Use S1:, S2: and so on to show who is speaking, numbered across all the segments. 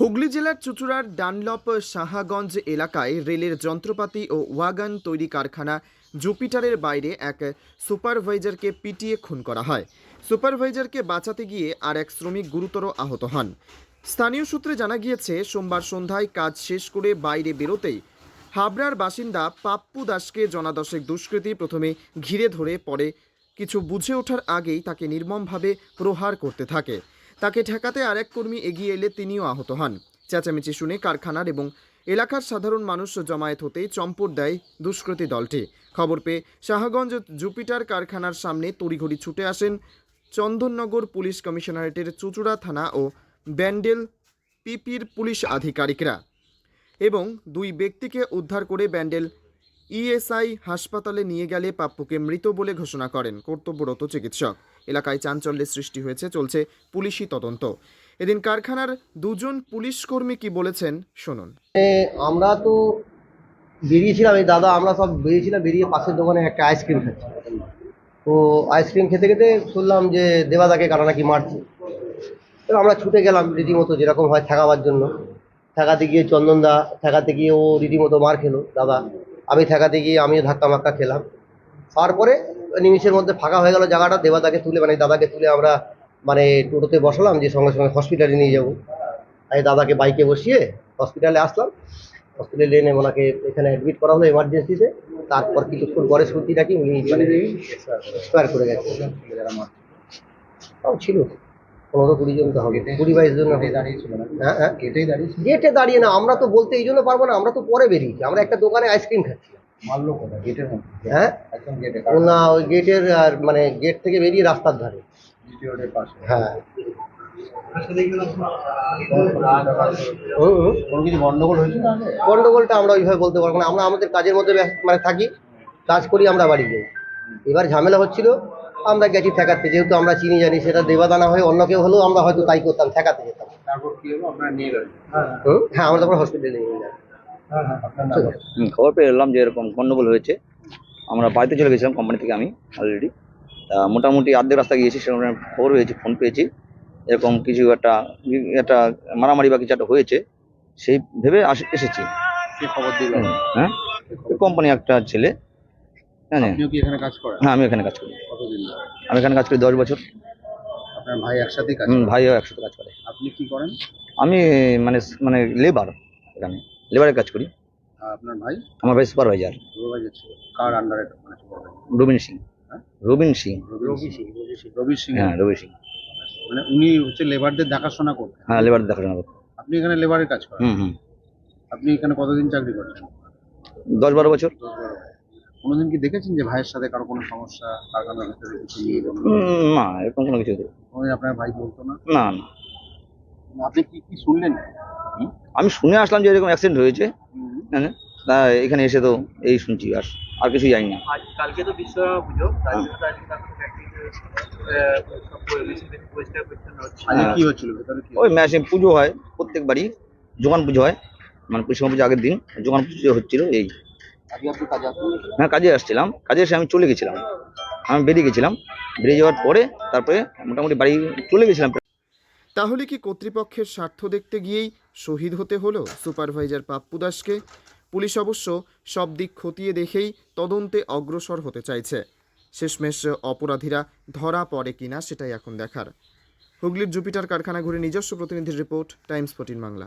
S1: হুগলি জেলার চুচুড়ার ডানলপ সাহাগঞ্জ এলাকায় রেলের যন্ত্রপাতি ও ওয়াগান তৈরি কারখানা জুপিটারের বাইরে এক সুপারভাইজারকে পিটিয়ে খুন করা হয়। সুপারভাইজারকে বাঁচাতে গিয়ে আর এক শ্রমিক গুরুতর আহত হন। স্থানীয় সূত্রে জানা গিয়েছে, সোমবার সন্ধ্যায় কাজ শেষ করে বাইরে বেরোতেই হাবড়ার বাসিন্দা পাপ্পু দাসকে জনাদশেক দুষ্কৃতী প্রথমে ঘিরে ধরে, পরে কিছু বুঝে ওঠার আগেই তাকে নির্মমভাবে প্রহার করতে থাকে। তাকে ঠেকাতে আরেক কর্মী এগিয়ে এলে তিনিও আহত হন। চেঁচামেচি শুনে কারখানার এবং এলাকার সাধারণ মানুষ জমায়েত হতেই চম্পট দেয় দুষ্কৃতী দলটি। খবর পেয়ে শাহগঞ্জ জুপিটার কারখানার সামনে তড়িঘড়ি ছুটে আসেন চন্দননগর পুলিশ কমিশনারেটের চুচুড়া থানা ও ব্যান্ডেল পিপির পুলিশ আধিকারিকরা এবং দুই ব্যক্তিকে উদ্ধার করে ব্যান্ডেল ইএসআই হাসপাতালে নিয়ে গেলে পাপ্পুকে মৃত বলে ঘোষণা করেন কর্তব্যরত চিকিৎসক। এলাকায় চাঞ্চল্যের সৃষ্টি হয়েছে, চলছে পুলিশি তদন্ত। এদিন কারখানার দুজন পুলিশ কর্মী কি বলেছেন, শুনুন।
S2: আমরা তো বেরিয়েছিলাম, এই দাদা, আমরা সব বেরিয়েছিলাম, বেরিয়ে পাশের দোকানে একটা আইসক্রিম খাচ্ছি। তো আইসক্রিম খেতে খেতে শুনলাম যে দেবাদাকে কারা নাকি মারছে। আমরা ছুটে গেলাম রীতিমতো, যেরকম হয় ঠেকাবার জন্য। ঠেকাতে গিয়ে চন্দনদা ঠেকাতে গিয়ে ও রীতিমতো মার খেলো, দাদা। আমি ঠেকাতে গিয়ে আমিও ধাক্কা মাক্কা খেলাম। তারপরে নিমিষের মধ্যে ফাঁকা হয়ে গেল জায়গাটা দেবাদাকে তুলে মানে দাদাকে তুলে আমরা মানে টোটোতে বসালাম, যে সঙ্গে সঙ্গে হসপিটালে নিয়ে যাব। আমি দাদাকে বাইকে বসিয়ে হসপিটালে আসলাম। হসপিটালে এনে ওনাকে এখানে অ্যাডমিট করা হলো এমার্জেন্সিতে তারপর কিছুক্ষণ পরে শুনছি নাকি উনি মানে করে তাও ছিল। পনেরো কুড়ি জন তো হবে কুড়ি বাইশ জন হ্যাঁ হ্যাঁ।
S3: গেটেই দাঁড়িয়েছিল
S2: গেটে দাঁড়িয়ে না আমরা তো বলতে এই জন্য পারব না আমরা তো পরে বেরিয়েছি আমরা একটা দোকানে আইসক্রিম খাচ্ছি।
S3: মারলো কোথায়? গেটের
S2: হ্যাঁ?
S3: একদম গেটে
S2: না ওই গেটের আর মানে গেট থেকে বেরিয়ে রাস্তার ধারে।
S3: পাশে।
S2: হ্যাঁ? গন্ডগোলটা আমরা ওইভাবে বলতে পারব না আমরা আমাদের কাজের মধ্যে মানে থাকি কাজ করি আমরা বাড়ি যাই। এবার ঝামেলা হচ্ছিল আমরা গেছি ঠেকাতে যেহেতু আমরা চিনি জানি সেটা দেবাদানা হয়ে অন্য কেউ হলেও আমরা হয়তো তাই করতাম ঠেকাতে যেতাম।
S3: তারপর কি হলো? আপনারা নিয়ে গেলেন?
S2: হুম? হ্যাঁ আমরা তখন হসপিটালে নিয়ে যাই।
S4: হুম, খবর পেয়ে এলাম যে এরকম গন্ডগোল হয়েছে। আমরা বাড়িতে চলে গেছিলাম কোম্পানি থেকে আমি অলরেডি তা মোটামুটি অর্ধেক রাস্তা গিয়েছি সেরকম খবর হয়েছে ফোন পেয়েছি। এরকম কিছু একটা একটা মারামারি বা কিছু একটা হয়েছে সেই ভেবে আসে- এসেছি।
S3: খবর
S4: হ্যাঁ? কোম্পানি একটা ছেলে
S3: আপনিও কি এখানে কাজ করেন?
S4: হ্যাঁ আমি এখানে কাজ করি।
S3: কতদিন
S4: আমি এখানে কাজ করি দশ বছর।
S3: আপনার ভাই একসাথেই কাজ
S4: হুম,
S3: করে?
S4: ভাইও একসাথে কাজ করে।
S3: আপনি কি করেন?
S4: আমি মানে মানে লেবার এখানে। লেবারের কাজ করি।
S3: আর আপনার ভাই?
S4: আমার ভাই সুপারভাইজার
S3: সুপারভাইজার ছিল। কার আন্ডারে মানে
S4: রবিন সিং।
S3: হ্যাঁ?
S4: রবিন সিং।
S3: রবি সিং। রবি সিং।
S4: হ্যাঁ রবি সিং।
S3: মানে উনি হচ্ছে লেবারদের দেখাশোনা করতেন।
S4: হ্যাঁ লেবার দেখাশোনা করতো
S3: আপনি এখানে লেবারের কাজ করেন?
S4: হুম হুম।
S3: আপনি এখানে কতদিন চাকরি
S4: বছর।
S3: দশ বারো বছর। কোনোদিন কি দেখেছেন যে ভাইয়ের সাথে কারও কোনো সমস্যা কারখানার ভেতরে কিছু নিয়ে
S4: না এরকম কোনো কিছু।
S3: কোনোদিন আপনার ভাই বলতো না?
S4: না না।
S3: আপনি কি কি শুনলেন?
S4: আমি শুনে আসলাম যে এরকম অ্যাক্সিডেন্ট হয়েছে। হ্যাঁ তা এখানে এসে তো এই শুনছি আর আর কিছুই জানি না।
S5: কালকে তো বিশ্বকর্মা পুজো মেশিন মেশিন
S4: হ্যাঁ। ওই ম্যাসে পুজো হয় প্রত্যেকবারই। যোগান পুজো হয় মানে পুষ্কর পুজো আগের দিন যোগান পুজো হচ্ছিল এই। হ্যাঁ কাজে আসছিলাম। কাজে এসে আমি চলে গেছিলাম। আমি বেরিয়ে গেছিলাম। বেরিয়ে যাওয়ার পরে তারপরে মোটামুটি বাড়ি চলে গেছিলাম।
S1: তাহলে কি কর্তৃপক্ষের স্বার্থ দেখতে গিয়েই শহীদ হতে হলো সুপারভাইজার পাপ্পু দাসকে? পুলিশ অবশ্য সব দিক খতিয়ে দেখেই তদন্তে অগ্রসর হতে চাইছে। শেষমেশ অপরাধীরা ধরা পড়ে কিনা সেটাই এখন দেখার। হুগলির জুপিটার কারখানা ঘুরে নিজস্ব প্রতিনিধির report Times fourteen Bangla.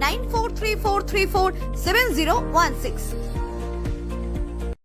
S6: 9434347016.